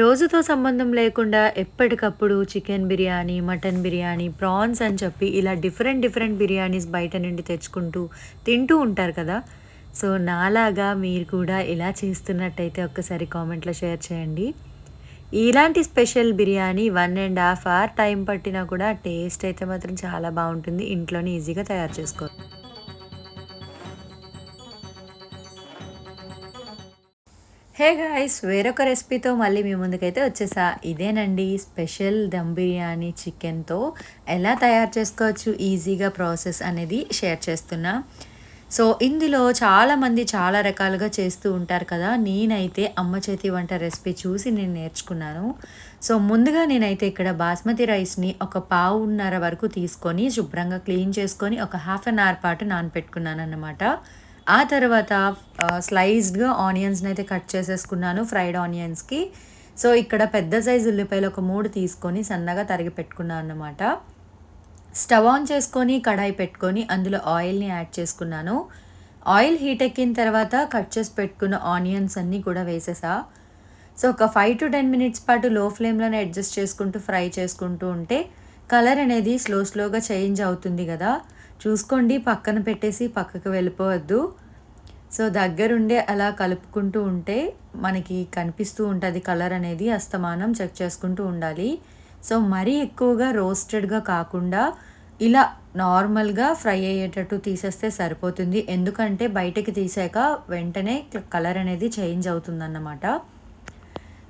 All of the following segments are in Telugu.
రోజుతో సంబంధం లేకుండా ఎప్పటికప్పుడు chicken biryani mutton biryani prawns అని చెప్పి ఇలా డిఫరెంట్ డిఫరెంట్ బిర్యానీస్ బయట నుండి తెచ్చుకుంటూ తింటూ ఉంటారు కదా. సో నాలాగా మీరు కూడా ఇలా చేస్తున్నట్టయితే ఒక్కసారి కామెంట్లో షేర్ చేయండి. ఇలాంటి special biryani one and half hour time పట్టినా కూడా టేస్ట్ అయితే మాత్రం చాలా బాగుంటుంది. ఇంట్లోనే ఈజీగా తయారు చేసుకోవచ్చు. హే గాయస్ వేరొక రెసిపీతో మళ్ళీ మీ ముందుకైతే వచ్చేసా. ఇదేనండి స్పెషల్ దమ్ బిర్యానీ చికెన్తో ఎలా తయారు చేసుకోవచ్చు ఈజీగా ప్రాసెస్ అనేది షేర్ చేస్తున్నా. సో ఇందులో చాలామంది చాలా రకాలుగా చేస్తూ ఉంటారు కదా. నేనైతే అమ్మ చేతి వంట రెసిపీ చూసి నేను నేర్చుకున్నాను. సో ముందుగా నేనైతే ఇక్కడ బాస్మతి రైస్ని ఒక పావున్నర వరకు తీసుకొని శుభ్రంగా క్లీన్ చేసుకొని ఒక హాఫ్ అన్ అవర్ పాటు నానపెట్టుకున్నాను అన్నమాట ఆ తర్వాత స్లైస్డ్గా ఆనియన్స్ని అయితే కట్ చేసేసుకున్నాను ఫ్రైడ్ ఆనియన్స్కి సో ఇక్కడ పెద్ద సైజు ఉల్లిపాయలు ఒక మూడు తీసుకొని సన్నగా తరిగి పెట్టుకున్నాను అన్నమాట. స్టవ్ ఆన్ చేసుకొని కడాయి పెట్టుకొని అందులో ఆయిల్ని యాడ్ చేసుకున్నాను. ఆయిల్ హీట్ ఎక్కిన తర్వాత కట్ చేసి పెట్టుకున్న ఆనియన్స్ అన్నీ కూడా వేసేసా. సో ఒక ఫైవ్ టు టెన్ మినిట్స్ పాటు లో ఫ్లేమ్లోనే అడ్జస్ట్ చేసుకుంటూ ఫ్రై చేసుకుంటూ ఉంటే కలర్ అనేది స్లో స్లోగా చేంజ్ అవుతుంది కదా. చూసుకోండి పక్కన పెట్టేసి పక్కకు వెళ్ళిపోవద్దు. సో దగ్గరుండే అలా కలుపుకుంటూ ఉంటే మనకి కనిపిస్తూ ఉంటుంది కలర్ అనేది అస్తమానం చెక్ చేసుకుంటూ ఉండాలి. సో మరీ ఎక్కువగా రోస్టెడ్గా కాకుండా ఇలా నార్మల్గా ఫ్రై అయ్యేటట్టు తీసేస్తే సరిపోతుంది. ఎందుకంటే బయటకి తీసాక వెంటనే కలర్ అనేది చేంజ్ అవుతుందన్నమాట.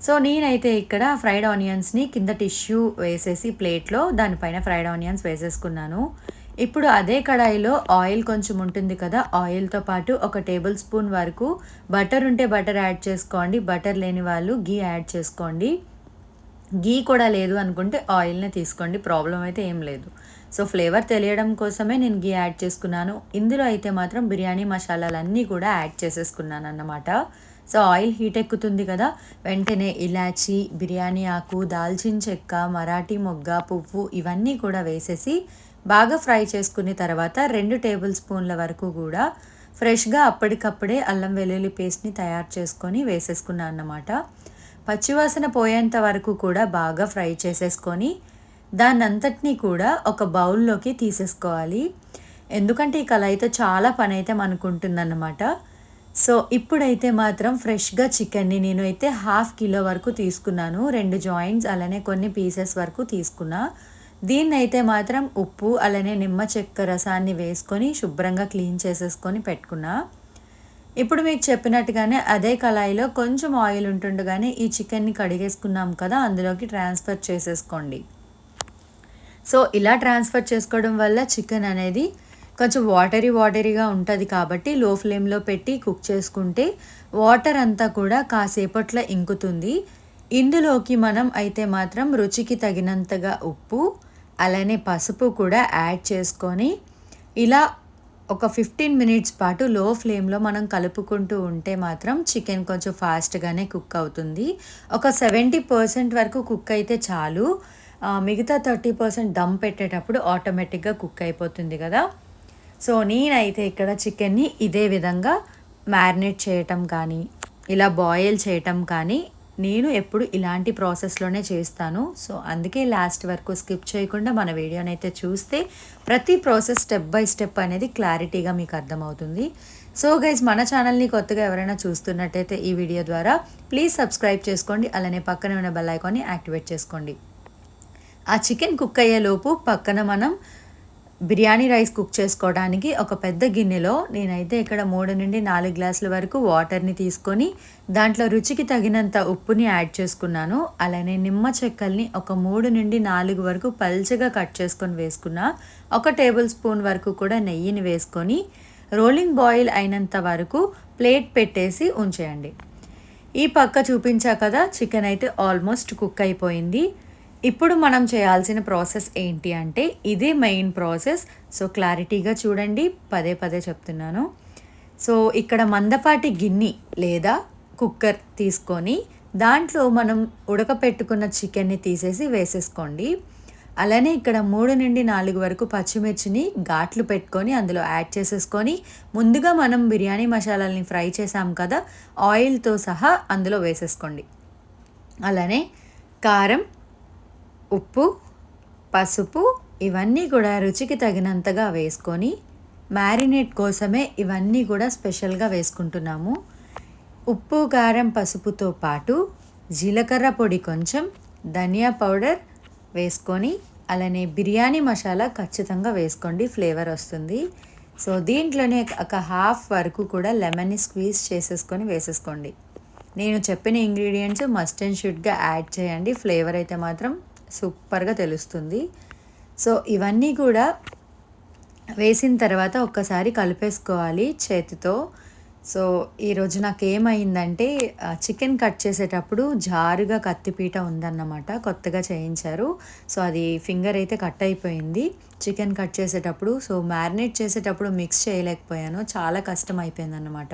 సో నేనైతే ఇక్కడ ఫ్రైడ్ ఆనియన్స్ని కింద టిష్యూ వేసేసి ప్లేట్లో దానిపైన ఫ్రైడ్ ఆనియన్స్ వేసేసుకున్నాను. ఇప్పుడు అదే కడాయిలో ఆయిల్ కొంచెం ఉంటుంది కదా ఆయిల్తో పాటు ఒక టేబుల్ స్పూన్ వరకు బటర్ ఉంటే బటర్ యాడ్ చేసుకోండి బటర్ లేని వాళ్ళు గీ యాడ్ చేసుకోండి. గీ కూడా లేదు అనుకుంటే ఆయిల్ని తీసుకోండి ప్రాబ్లం అయితే ఏం లేదు. సో ఫ్లేవర్ తెలియడం కోసమే నేను గీ యాడ్ చేసుకున్నాను. ఇందులో అయితే మాత్రం బిర్యానీ మసాలాలన్నీ కూడా యాడ్ చేసేసుకున్నాను అన్నమాట. సో ఆయిల్ హీట్ ఎక్కుతుంది కదా వెంటనే ఇలాచి బిర్యానీ ఆకు దాల్చిన చెక్క మరాఠీ మొగ్గ పువ్వు ఇవన్నీ కూడా వేసేసి బాగా ఫ్రై చేసుకున్న తర్వాత రెండు టేబుల్ స్పూన్ల వరకు కూడా ఫ్రెష్గా అప్పటికప్పుడే అల్లం వెల్లుల్లి పేస్ట్ని తయారు చేసుకొని వేసేసుకున్నాను అన్నమాట. పచ్చివాసన పోయేంత వరకు కూడా బాగా ఫ్రై చేసేసుకొని దాన్నంతటినీ కూడా ఒక బౌల్లోకి తీసేసుకోవాలి. ఎందుకంటే ఈ కళాయితో చాలా పని అయితే మనకుంటుందన్నమాట. సో ఇప్పుడైతే మాత్రం ఫ్రెష్గా చికెన్ని నేను అయితే హాఫ్ కిలో వరకు తీసుకున్నాను. రెండు జాయింట్స్ అలానే కొన్ని పీసెస్ వరకు తీసుకున్నా. దీన్నైతే మాత్రం ఉప్పు అలానే నిమ్మ చెక్క రసాన్ని వేసుకొని శుభ్రంగా క్లీన్ చేసేసుకొని పెట్టుకున్నా. ఇప్పుడు మీకు చెప్పినట్టుగానే అదే కళాయిలో కొంచెం ఆయిల్ ఉంటుండగానే ఈ చికెన్ని కడిగేసుకున్నాం కదా అందులోకి ట్రాన్స్ఫర్ చేసేసుకోండి. సో ఇలా ట్రాన్స్ఫర్ చేసుకోవడం వల్ల చికెన్ అనేది కొంచెం వాటరీ వాటరీగా ఉంటుంది కాబట్టి లో ఫ్లేమ్లో పెట్టి కుక్ చేసుకుంటే వాటర్ అంతా కూడా కాసేపట్లో ఇంకుతుంది. ఇందులోకి మనం అయితే మాత్రం రుచికి తగినంతగా ఉప్పు అలానే పసుపు కూడా యాడ్ చేసుకొని ఇలా ఒక ఫిఫ్టీన్ మినిట్స్ పాటు లో ఫ్లేమ్లో మనం కలుపుకుంటూ ఉంటే మాత్రం చికెన్ కొంచెం ఫాస్ట్గానే కుక్ అవుతుంది. ఒక సెవెంటీ పర్సెంట్ వరకు కుక్ అయితే చాలు. మిగతా థర్టీ పర్సెంట్ దమ్ పెట్టేటప్పుడు ఆటోమేటిక్గా కుక్ అయిపోతుంది కదా. సో నేనైతే ఇక్కడ చికెన్ని ఇదే విధంగా మ్యారినేట్ చేయటం కానీ ఇలా బాయిల్ చేయటం కానీ నేను ఎప్పుడు ఇలాంటి ప్రాసెస్లోనే చేస్తాను. సో అందుకే లాస్ట్ వరకు స్కిప్ చేయకుండా మన వీడియోనైతే అయితే చూస్తే ప్రతి ప్రాసెస్ స్టెప్ బై స్టెప్ అనేది క్లారిటీగా మీకు అర్థమవుతుంది. సో గైజ్ మన ఛానల్ని కొత్తగా ఎవరైనా చూస్తున్నట్టయితే ఈ వీడియో ద్వారా ప్లీజ్ సబ్స్క్రైబ్ చేసుకోండి. అలానే పక్కన ఉన్న బెల్ ఐకాన్ని యాక్టివేట్ చేసుకోండి. ఆ చికెన్ కుక్ అయ్యేలోపు పక్కన మనం బిర్యానీ రైస్ కుక్ చేసుకోవడానికి ఒక పెద్ద గిన్నెలో నేనైతే ఇక్కడ మూడు నుండి నాలుగు గ్లాసుల వరకు వాటర్ని తీసుకొని దాంట్లో రుచికి తగినంత ఉప్పుని యాడ్ చేసుకున్నాను. అలానే నిమ్మ చెక్కల్ని ఒక మూడు నుండి నాలుగు వరకు పల్చగా కట్ చేసుకొని వేసుకున్నా. ఒక టేబుల్ స్పూన్ వరకు కూడా నెయ్యిని వేసుకొని రోలింగ్ బాయిల్ అయినంత వరకు ప్లేట్ పెట్టేసి ఉంచేయండి. ఈ పక్క చూపించా కదా చికెన్ అయితే ఆల్మోస్ట్ కుక్ అయిపోయింది. ఇప్పుడు మనం చేయాల్సిన ప్రాసెస్ ఏంటి అంటే ఇదే మెయిన్ ప్రాసెస్. సో క్లారిటీగా చూడండి. పదే పదే చెప్తున్నాను. సో ఇక్కడ మందపాటి గిన్నె లేదా కుక్కర్ తీసుకొని దాంట్లో మనం ఉడకపెట్టుకున్న చికెన్ని తీసేసి వేసేసుకోండి. అలానే ఇక్కడ మూడు నుండి నాలుగు వరకు పచ్చిమిర్చిని ఘాట్లు పెట్టుకొని అందులో యాడ్ చేసేసుకొని ముందుగా మనం బిర్యానీ మసాలాల్ని ఫ్రై చేసాం కదా ఆయిల్తో సహా అందులో వేసేసుకోండి. అలానే కారం ఉప్పు పసుపు ఇవన్నీ కూడా రుచికి తగినంతగా వేసుకొని మ్యారినేట్ కోసమే ఇవన్నీ కూడా స్పెషల్గా వేసుకుంటున్నాము. ఉప్పు కారం పసుపుతో పాటు జీలకర్ర పొడి కొంచెం ధనియా పౌడర్ వేసుకొని అలానే బిర్యానీ మసాలా ఖచ్చితంగా వేసుకోండి ఫ్లేవర్ వస్తుంది. సో దీంట్లోనే ఒక హాఫ్ వరకు కూడా లెమన్ని స్క్వీజ్ చేసేసుకొని వేసేసుకోండి. నేను చెప్పిన ఇంగ్రీడియంట్స్ మస్ట్ అండ్ షుడ్గా యాడ్ చేయండి ఫ్లేవర్ అయితే మాత్రం సూపర్గా తెలుస్తుంది. సో ఇవన్నీ కూడా వేసిన తర్వాత ఒక్కసారి కలిపేసుకోవాలి చేతితో. సో ఈరోజు నాకు ఏమైందంటే చికెన్ కట్ చేసేటప్పుడు జారుగా కత్తిపీట ఉందన్నమాట కొత్తగా చేయించారు. సో అది ఫింగర్ అయితే కట్ అయిపోయింది. చికెన్ కట్ చేసేటప్పుడు సో మ్యారినేట్ చేసేటప్పుడు మిక్స్ చేయలేకపోయాను. చాలా కష్టం అయిపోయింది అన్నమాట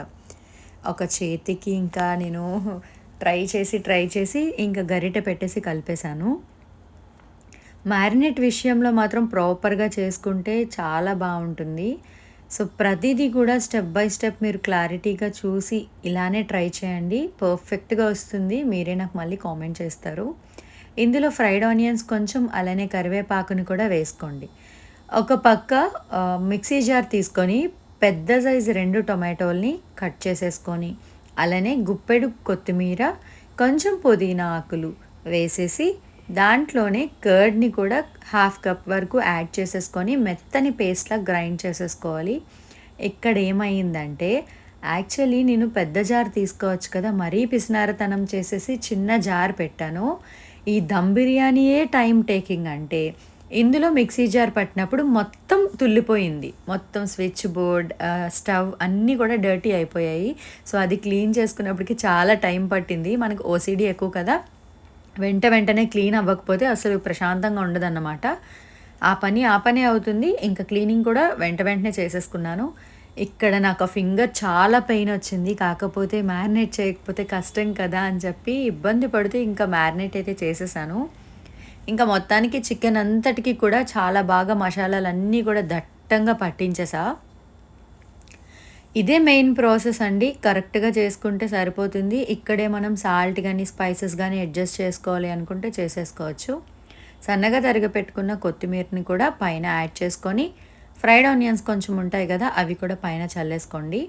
ఒక చేతికి ఇంకా నేను ట్రై చేసి ట్రై చేసి ఇంకా గరిటె పెట్టేసి కలిపేశాను. మ్యారినేట్ విషయంలో మాత్రం ప్రాపర్గా చేసుకుంటే చాలా బాగుంటుంది. సో ప్రతిదీ కూడా స్టెప్ బై స్టెప్ మీరు క్లారిటీగా చూసి ఇలానే ట్రై చేయండి. పర్ఫెక్ట్గా వస్తుంది. మీరే నాకు మళ్ళీ కామెంట్ చేస్తారు. ఇందులో ఫ్రైడ్ ఆనియన్స్ కొంచెం అలానే కరివేపాకుని కూడా వేసుకోండి. ఒక పక్క మిక్సీ జార్ తీసుకొని పెద్ద సైజు రెండు టొమాటోల్ని కట్ చేసేసుకొని అలానే గుప్పెడు కొత్తిమీర కొంచెం పుదీనా ఆకులు వేసేసి దాంట్లోనే కర్డ్ని కూడా హాఫ్ కప్ వరకు యాడ్ చేసేసుకొని మెత్తని పేస్ట్లా గ్రైండ్ చేసేసుకోవాలి. ఇక్కడ ఏమైందంటే యాక్చువల్లీ నేను పెద్ద జార్ తీసుకోవచ్చు కదా మరీ పిసినారతనం చేసేసి చిన్న జార్ పెట్టాను. ఈ దమ్ బిర్యానీయే టైం టేకింగ్ అంటే ఇందులో మిక్సీ జార్ పట్టినప్పుడు మొత్తం తుల్లిపోయింది. మొత్తం స్విచ్ బోర్డ్ స్టవ్ అన్నీ కూడా డర్టీ అయిపోయాయి. సో అది క్లీన్ చేసుకున్నప్పటికి చాలా టైం పట్టింది. మనకు ఓసీడీ ఎక్కువ కదా. వెంట వెంటనే క్లీన్ అవ్వకపోతే అసలు ప్రశాంతంగా ఉండదన్నమాట. ఆ పని ఆ పని అవుతుంది. ఇంకా క్లీనింగ్ కూడా వెంట వెంటనే చేసేసుకున్నాను. ఇక్కడ నాకు ఆ ఫింగర్ చాలా పెయిన్ వచ్చింది. కాకపోతే మ్యారినేట్ చేయకపోతే కష్టం కదా అని చెప్పి ఇబ్బంది పడితే ఇంకా మ్యారినేట్ అయితే చేసేసాను. ఇంకా మొత్తానికి చికెన్ అంతటికి కూడా చాలా బాగా మసాలాలన్నీ కూడా దట్టంగా పట్టించేసా. ఇదే మెయిన్ ప్రాసెస్ అండి. కరెక్ట్గా చేసుకుంటే సరిపోతుంది. ఇక్కడే మనం సాల్ట్ కానీ స్పైసెస్ కానీ అడ్జస్ట్ చేసుకోవాలి అనుకుంటే చేసేసుకోవచ్చు. సన్నగా తరిగి పెట్టుకున్న కొత్తిమీరని కూడా పైన యాడ్ చేసుకొని ఫ్రైడ్ ఆనియన్స్ కొంచెం ఉంటాయి కదా అవి కూడా పైన చల్లేసుకోండి.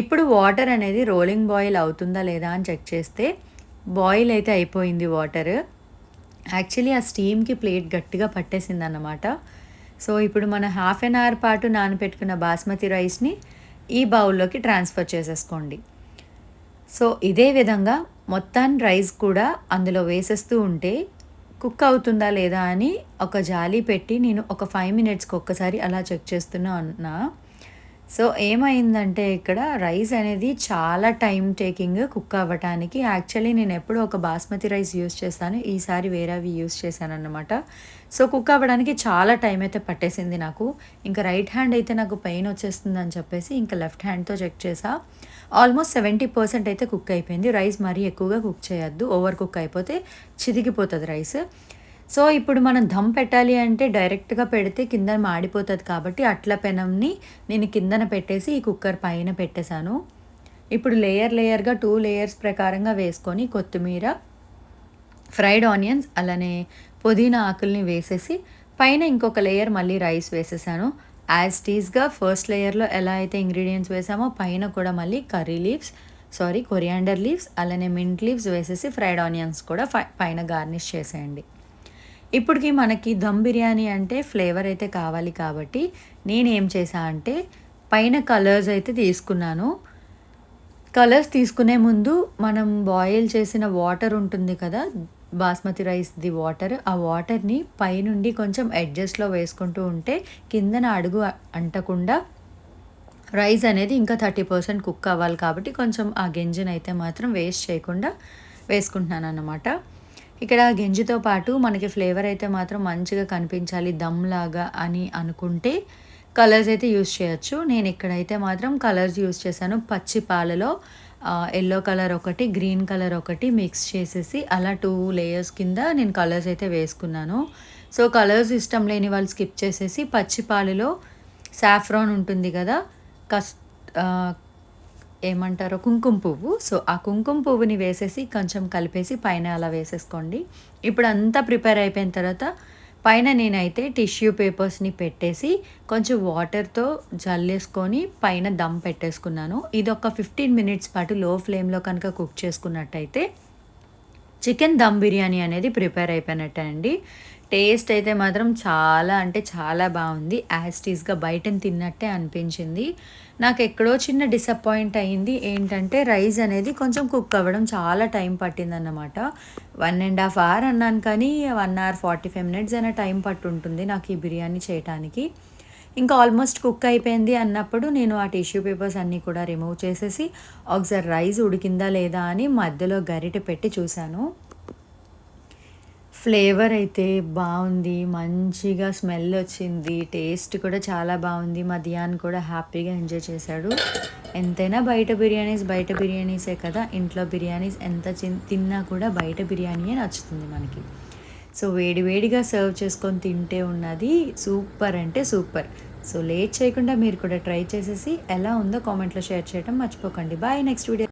ఇప్పుడు వాటర్ అనేది రోలింగ్ బాయిల్ అవుతుందా లేదా అని చెక్ చేస్తే బాయిల్ అయితే అయిపోయింది వాటర్ యాక్చువల్లీ ఆ స్టీమ్కి ప్లేట్ గట్టిగా పట్టేసింది అన్నమాట సో ఇప్పుడు మన హాఫ్ అన్ అవర్ పాటు నానబెట్టుకున్న బాస్మతి రైస్ని ఈ బౌల్లోకి ట్రాన్స్ఫర్ చేసేసుకోండి. సో ఇదే విధంగా మొత్తాన్ని రైస్ కూడా అందులో వేసేస్తూ ఉంటే కుక్ అవుతుందా లేదా అని ఒక జాలి పెట్టి నేను ఒక ఫైవ్ మినిట్స్కి ఒక్కసారి అలా చెక్ చేస్తున్నా అన్నా సో ఏమైందంటే ఇక్కడ రైస్ అనేది చాలా టైం టేకింగ్ కుక్ అవ్వటానికి. యాక్చువల్లీ నేను ఎప్పుడు ఒక బాస్మతి రైస్ యూస్ చేస్తాను ఈసారి వేరేవి యూస్ చేశాను అనమాట సో కుక్ అవ్వడానికి చాలా టైం అయితే పట్టేసింది నాకు. ఇంకా రైట్ హ్యాండ్ అయితే నాకు పెయిన్ వచ్చేస్తుంది అని చెప్పేసి ఇంకా లెఫ్ట్ హ్యాండ్తో చెక్ చేసా. ఆల్మోస్ట్ సెవెంటీ పర్సెంట్ అయితే కుక్ అయిపోయింది. రైస్ మరీ ఎక్కువగా కుక్ చేయొద్దు. ఓవర్ కుక్ అయిపోతే చిదిగిపోతుంది రైస్. సో ఇప్పుడు మనం దమ్ పెట్టాలి అంటే డైరెక్ట్గా పెడితే కింద మాడిపోతుంది కాబట్టి అట్ల పెనంని నేను కిందన పెట్టేసి ఈ కుక్కర్ పైన పెట్టేశాను. ఇప్పుడు లేయర్ లేయర్గా టూ లేయర్స్ ప్రకారంగా వేసుకొని కొత్తిమీర ఫ్రైడ్ ఆనియన్స్ అలానే పుదీనా ఆకుల్ని వేసేసి పైన ఇంకొక లేయర్ మళ్ళీ రైస్ వేసేసాను. యాజ్ టీస్గా ఫస్ట్ లేయర్లో ఎలా అయితే ఇంగ్రీడియంట్స్ వేసామో పైన కూడా మళ్ళీ curry leaves sorry coriander leaves అలానే మింట్ లీవ్స్ వేసేసి ఫ్రైడ్ ఆనియన్స్ కూడా పైన గార్నిష్ చేసేయండి. ఇప్పటికి మనకి దమ్ బిర్యానీ అంటే ఫ్లేవర్ అయితే కావాలి కాబట్టి నేను ఏం చేసా అంటే పైన కలర్స్ అయితే తీసుకున్నాను. కలర్స్ తీసుకునే ముందు మనం బాయిల్ చేసిన వాటర్ ఉంటుంది కదా బాస్మతి రైస్ది వాటర్ ఆ వాటర్ని పైనుండి కొంచెం అడ్జస్ట్లో వేసుకుంటూ ఉంటే కిందన అడుగు అంటకుండా రైస్ అనేది ఇంకా థర్టీ పర్సెంట్ కుక్ అవ్వాలి కాబట్టి కొంచెం ఆ గింజనైతే అయితే మాత్రం వేస్ట్ చేయకుండా వేసుకుంటున్నాను అన్నమాట ఇక్కడ గింజతో పాటు మనకి ఫ్లేవర్ అయితే మాత్రం మంచిగా కనిపించాలి దమ్ లాగా అని అనుకుంటే కలర్స్ అయితే యూస్ చేయొచ్చు. నేను ఇక్కడైతే మాత్రం కలర్స్ యూస్ చేశాను. పచ్చి పాలలో ఎల్లో కలర్ ఒకటి గ్రీన్ కలర్ ఒకటి మిక్స్ చేసేసి అలా టూ లేయర్స్ కింద నేను కలర్స్ అయితే వేసుకున్నాను. సో కలర్స్ ఇష్టం లేని వాళ్ళు స్కిప్ చేసేసి పచ్చి పాలలో సాఫ్రాన్ ఉంటుంది కదా కస్ ఏమంటారో? కుంకుమ పువ్వు. సో ఆ కుంకుమ పువ్వుని వేసేసి కొంచెం కలిపేసి పైన అలా వేసేసుకోండి. ఇప్పుడు అంతా ప్రిపేర్ అయిపోయిన తర్వాత పైన నేనైతే టిష్యూ పేపర్స్ని పెట్టేసి కొంచెం వాటర్తో జల్లేసుకొని పైన దమ్ పెట్టేసుకున్నాను. ఇది ఒక ఫిఫ్టీన్ మినిట్స్ పాటు లో ఫ్లేమ్లో కనుక కుక్ చేసుకున్నట్టయితే చికెన్ దమ్ బిర్యానీ అనేది ప్రిపేర్ అయిపోయినట్టే అండి టేస్ట్ అయితే మాత్రం చాలా అంటే చాలా బాగుంది. యాజ్ బయటని బయట తిన్నట్టే అనిపించింది. నాకు ఎక్కడో చిన్న డిసప్పాయింట్ అయింది. ఏంటంటే రైస్ అనేది కొంచెం కుక్ అవ్వడం చాలా టైం పట్టిందన్నమాట. వన్ అండ్ హాఫ్ అవర్ అన్నాను కానీ one hour forty five minutes అయినా టైం పట్టుంటుంది నాకు ఈ బిర్యానీ చేయడానికి ఇంకా ఆల్మోస్ట్ కుక్ అయిపోయింది అన్నప్పుడు నేను ఆ టిష్యూ పేపర్స్ అన్నీ కూడా రిమూవ్ చేసేసి ఒకసారి రైస్ ఉడికిందా లేదా అని మధ్యలో గరిటె పెట్టి చూశాను. ఫ్లేవర్ అయితే బాగుంది మంచిగా స్మెల్ వచ్చింది టేస్ట్ కూడా చాలా బాగుంది. మధ్యాహ్నం కూడా హ్యాపీగా ఎంజాయ్ చేశాడు. ఎంతైనా బయట బిర్యానీస్ బయట బిర్యానీసే కదా. ఇంట్లో బిర్యానీస్ ఎంత తిన్నా కూడా బయట బిర్యానీయే నచ్చుతుంది మనకి. సో వేడి వేడిగా సర్వ్ చేసుకొని తింటే ఉన్నది సూపర్ అంటే సూపర్. సో లేట్ చేయకుండా మీరు కూడా ట్రై చేసేసి ఎలా ఉందో కామెంట్లో షేర్ చేయడం మర్చిపోకండి. Bye next video.